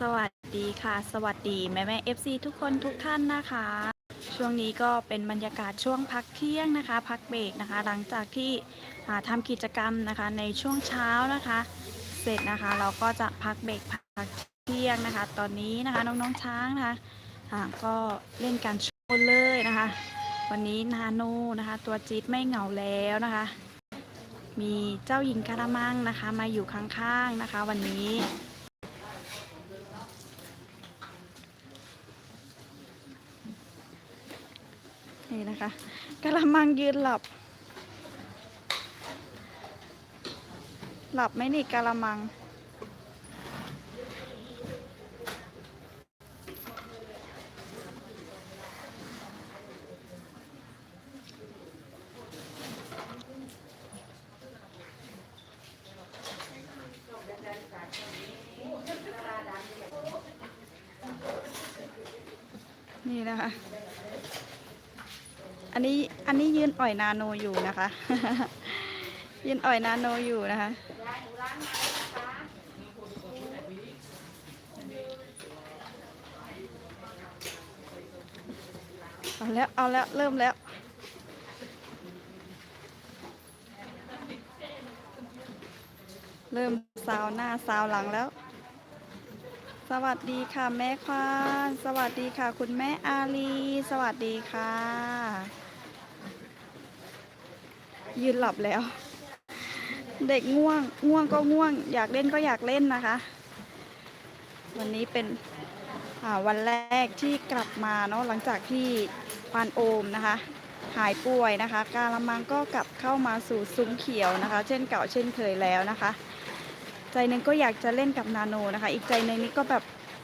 สวัสดีค่ะ สวัสดีแม่แม่เอฟซีทุกคนทุกท่านนะคะ ช่วงนี้ก็เป็นบรรยากาศช่วงพักเที่ยงนะคะ พักเบรกนะคะ หลังจากที่อ่าทำกิจกรรมนะคะในช่วงเช้านะคะ เสร็จนะคะเราก็จะพักเบรกพักเที่ยงนะคะ ตอนนี้นะคะน้องๆช้างนะคะก็เล่นการโชว์เลยนะคะ วันนี้นาโนนะคะ ตัวจี๊ดไม่เหงาแล้วนะคะ มีเจ้าหญิงกระมังนะคะ มาอยู่ข้างๆนะคะ วันนี้ นี่นะคะกระมังยืนหลับ หลับไหมนี่กระมัง นี่นะคะ อันนี้อันนี้ยืนอ่อยนาโนอยู่นะคะ ยืนอ่อยนาโนอยู่นะคะเอาแล้วเอาแล้วเริ่มแล้วเริ่มซาวหน้าซาวหลังแล้ว สวัสดีค่ะแม่ควานสวัสดีค่ะ คุณแม่อาลี สวัสดีค่ะ ยืนหลับแล้ว เด็กง่วง ง่วงก็ง่วง อยากเล่นก็อยากเล่นนะคะ วันนี้เป็นวันแรกที่กลับมาเนาะหลังจากที่ควานโอมนะคะ หายป่วยนะคะ การละมังก็กลับเข้ามาสู่ซุ้มเขียวนะคะ เช่นเก่าเช่นเคยแล้วนะคะ ใจนึงก็อยากจะเล่นกับนาโนนะคะ อีกใจนึงนี่ก็แบบ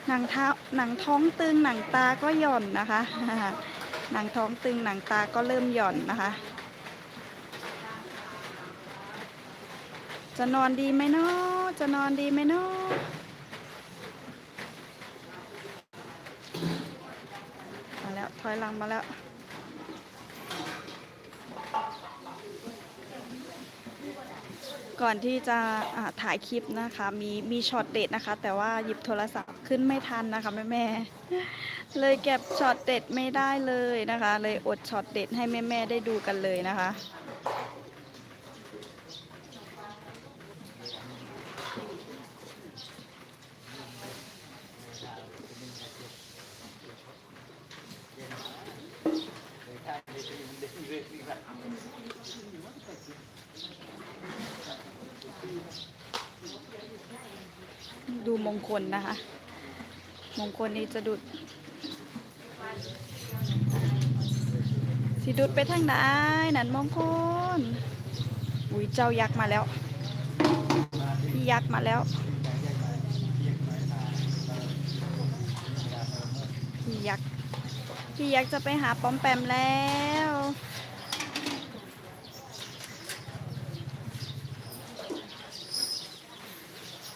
หนังเท้าหนังท้องตึงหนังตาก็หย่อนนะคะหนังท้องตึงหนังตาก็เริ่มหย่อนนะคะ จะนอนดีไหมเนาะจะนอนดีไหมเนาะมาแล้วถอยหลังมาแล้วก่อนที่จะถ่ายคลิปนะคะ มีมีช็อตเด็ดนะคะ แต่ว่าหยิบโทรศัพท์ขึ้นไม่ทันนะคะแม่แม่เลยเก็บช็อตเด็ดไม่ได้เลยนะคะ เลยอดช็อตเด็ดให้แม่แม่ได้ดูกันเลยนะคะ ดูมงคลนะคะ มงคลนี้จะดุดสิดุดไปทางไหนนั่นมงคล อุ้ยเจ้ายักษ์มาแล้ว พี่ยักษ์มาแล้ว พี่ยักษ์ พี่ยักษ์จะไปหาป้อมแปมแล้ว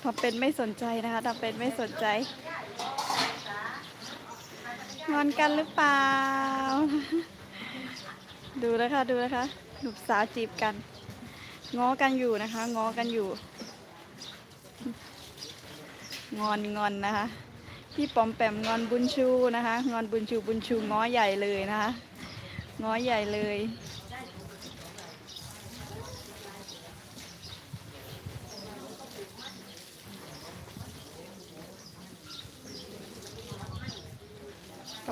ทำเป็นไม่สนใจนะคะทำเป็นไม่สนใจงอนกันหรือเปล่า ดูนะคะดูนะคะหนุ่มสาวจีบกันง้อกันอยู่นะคะง้อกันอยู่ งอนงอนนะคะ พี่ปอมแปมงอนบุญชูนะคะ งอนบุญชูบุญชูง้อใหญ่เลยนะคะ ง้อใหญ่เลย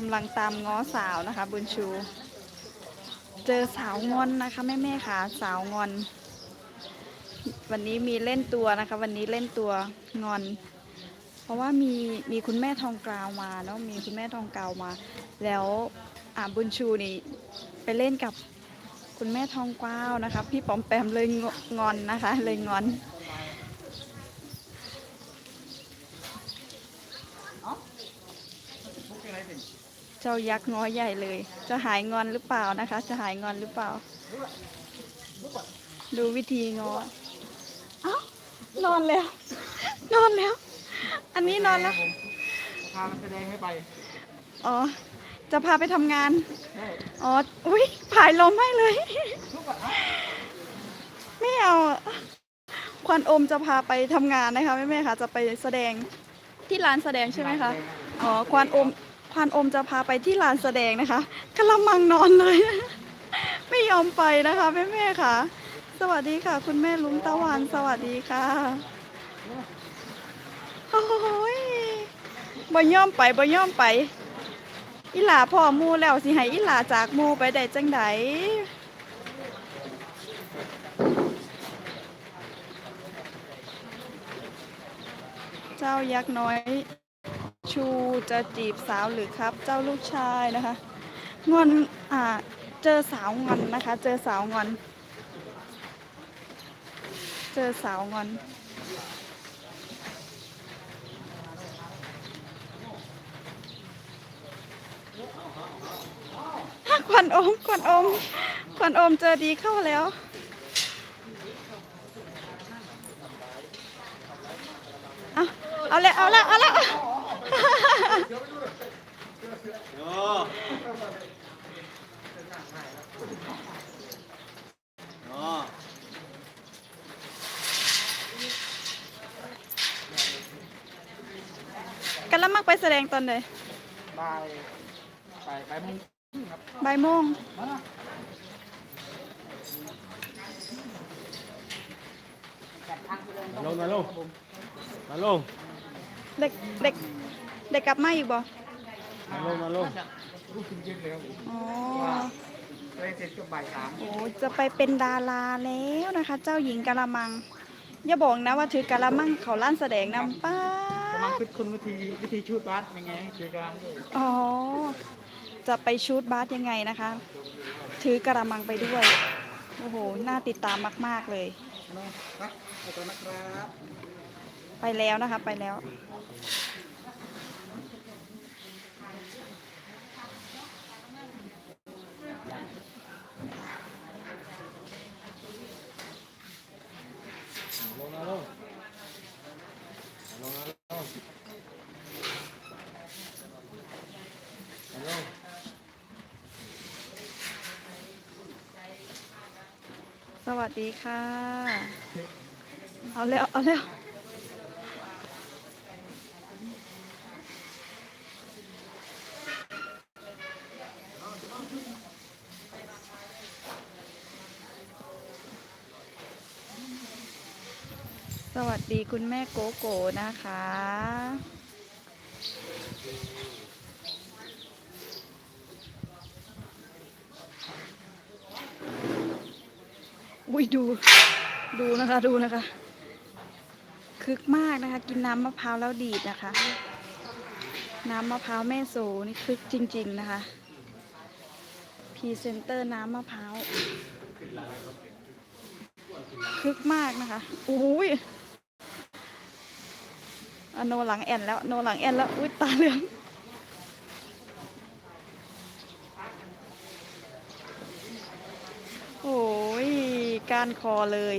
ำลังตามง้อสาวนะคะ บุญชู เจอสาวงอนนะคะ แม่แม่ค่ะสาวงอน วันนี้มีเล่นตัวนะคะ วันนี้เล่นตัวงอน เพราะว่ามีมีคุณแม่ทองกราวมาเนาะมีคุณแม่ทองกราวมา แล้วอ่าบุญชูนี่ไปเล่นกับคุณแม่ทองกวาวนะคะ พี่ปอมแปมเลยงงอนนะคะ เลยงอน เจ้ายักษ์ง้อใหญ่เลย จะหายงอนหรือเปล่านะคะ จะหายงอนหรือเปล่า ดูวิธีง้อเอ้านอนแล้ว นอนแล้ว อันนี้นอนแล้ว พานักแสดงให้ไปอ๋อ จะพาไปทำงาน ใช่อ๋อ อุ้ยผายลมให้เลยทุกคนอะไม่เอาอะควันอมจะพาไปทำงานนะคะแม่แม่ๆค่ะ จะไปแสดงที่ลานแสดงใช่ไหมคะ อ๋อ ควานอม ควานอมจะพาไปที่ลานแสดงนะคะกำลังมังนอนเลย ไม่ยอมไปนะคะแม่แม่ๆค่ะ สวัสดีค่ะ คุณแม่ลุงตะวันสวัสดีค่ะโอ้ยบ่ย่อมไปบ่ย่อมไปอีหลาพ่อมูแล้วสิให้อีหลาจากมูไปได้จังไดเจ้ายักษ์น้อย ชูจะจีบสาวหรือครับ เจ้าลูกชายนะคะงอนอ่าเจอสาวงอนนะคะ เจอสาวงอน เจอสาวงอนควันอมควันอมควันอมเจอดีเข้าแล้วเอาเอาแล้วเอาแล้วเอาแล้ว กันแล้วมักไปแสดงตอนไหนบ่ายบ่ายบ่ายโมงครับบ่ายโมง มาละมาลงมาลงมาลง เด็กเด็ก เด็กกลับมาอีกบ่มาลงมาลงรู้สึกเย็นแล้วอ๋อเลยเสร็จก็บ่ายสามโอ้จะไปเป็นดาราแล้วนะคะ เจ้าหญิงกะละมัง อย่าบอกนะว่าถือกะละมังเขาล้านแสดงนำป้ากำลังคิดคุณวิธีวิธีชูดบัสยังไงคือกำลังด้วยอ๋อ จะไปชูดบาสยังไงนะคะ ถือกระมังไปด้วย โอ้โห น่าติดตามมาก ๆเลยนะขอบคุณนะครับ ไปแล้วนะคะ ไปแล้ว ลงมาลงลงมาลงมาลง ส วัสดีค่ะ เอาแล้ว เอาแล้ว สวัสดีคุณแม่โกโก้นะคะ อุ้ยดูดูนะคะดูนะคะคึกมากนะคะ กินน้ำมะพร้าวแล้วดีดนะคะ น้ำมะพร้าวแม่โสนี่คึกจริง ๆนะคะพรีเซนเตอร์น้ำมะพร้าวคึกมากนะคะอุ้ยอโนหลังแอนแล้วโนหลังแอนแล้วอุ้ยตาเหลือง โอ้ย การคอเลย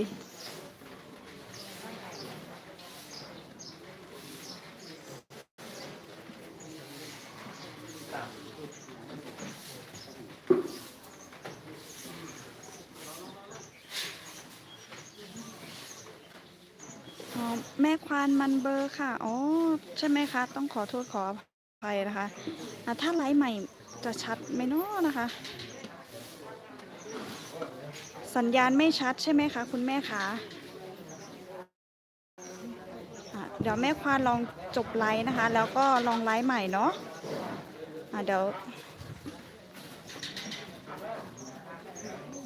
แม่ควานมันเบอร์ค่ะ อ๋อ ใช่ไหมคะ ต้องขอโทษขออภัยนะคะะถ้าไลฟ์ใหม่จะชัดไหมเนาะนะคะ สัญญาณไม่ชัดใช่ไหมคะ คุณแม่คะะเดี๋ยวแม่ควานลองจบไลฟ์นะคะ แล้วก็ลองไลฟ์ใหม่เนาะะเดี๋ยว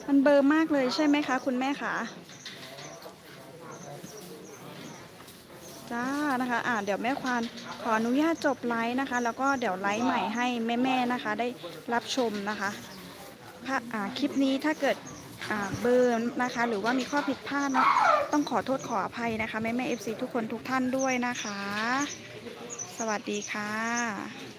มันเบอร์มากเลยใช่ไหมคะ คุณแม่คะจ้านะคะอ่าเดี๋ยวแม่ควานขออนุญาตจบไลฟ์นะคะ แล้วก็เดี๋ยวไลฟ์ใหม่ให้แม่ๆนะคะ ได้รับชมนะคะค่ะอ่าคลิปนี้ถ้าเกิด เบอร์นะคะ หรือว่ามีข้อผิดพลาดเนาะต้องขอโทษขออภัยนะคะแม่แม่เอฟซีทุกคนทุกท่านด้วยนะคะ สวัสดีค่ะ